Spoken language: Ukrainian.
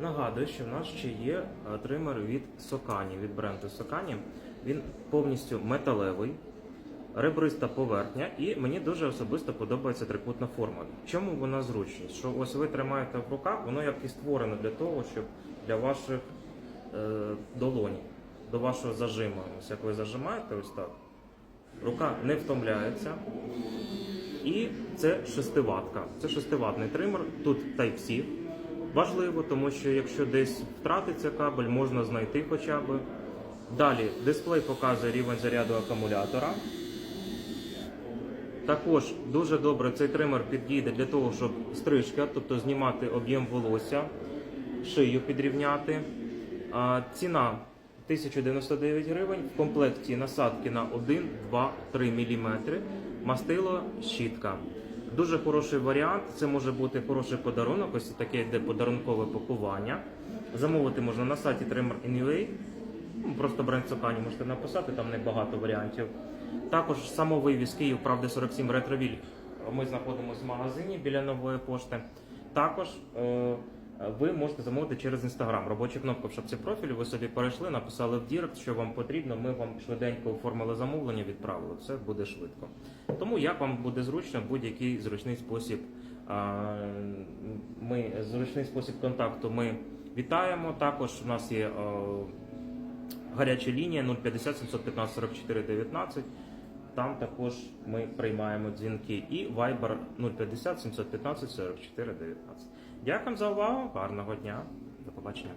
Нагадую, що в нас ще є тример від Sokani, від бренду Sokani. Він повністю металевий, ребриста поверхня, і мені дуже особисто подобається трикутна форма. Чому вона зручність? Що ось ви тримаєте в руках, воно як і створено для того, щоб для ваших е, долонь, до вашого зажиму. Ось як ви зажимаєте, ось так. Рука не втомляється. І це шестиватка. Це шестиватний тример. Тут Type-C. Важливо, тому що якщо десь втратиться кабель, можна знайти хоча б. Далі дисплей показує рівень заряду акумулятора. Також дуже добре цей тример підійде для того, щоб стрижка, тобто знімати об'єм волосся, шию підрівняти. Ціна 1099 гривень. В комплекті насадки на 1, 2, 3 мм. Мастило щітка. Дуже хороший варіант. Це може бути хороший подарунок. Ось таке йде подарункове пакування. Замовити можна на сайті Trimmer Anyway. Ну, Просто бренд можете написати, там небагато варіантів. Також самовивіз Київ, правда, 47 ретровіль. Ми знаходимося в магазині біля нової пошти. Також е, ви можете замовити через інстаграм. Робоча кнопка в шапці профілю. Ви собі перейшли, написали в Дірект, що вам потрібно. Ми вам швиденько оформили замовлення, відправили. Все буде швидко. Тому як вам буде зручно, будь-який зручний спосіб. Ми зручний спосіб контакту ми вітаємо. Також у нас є. е, Гаряча лінія 050 715 44 19. Там також ми приймаємо дзвінки. І Viber 050 715 44 19. Дякую за увагу. Гарного дня. До побачення.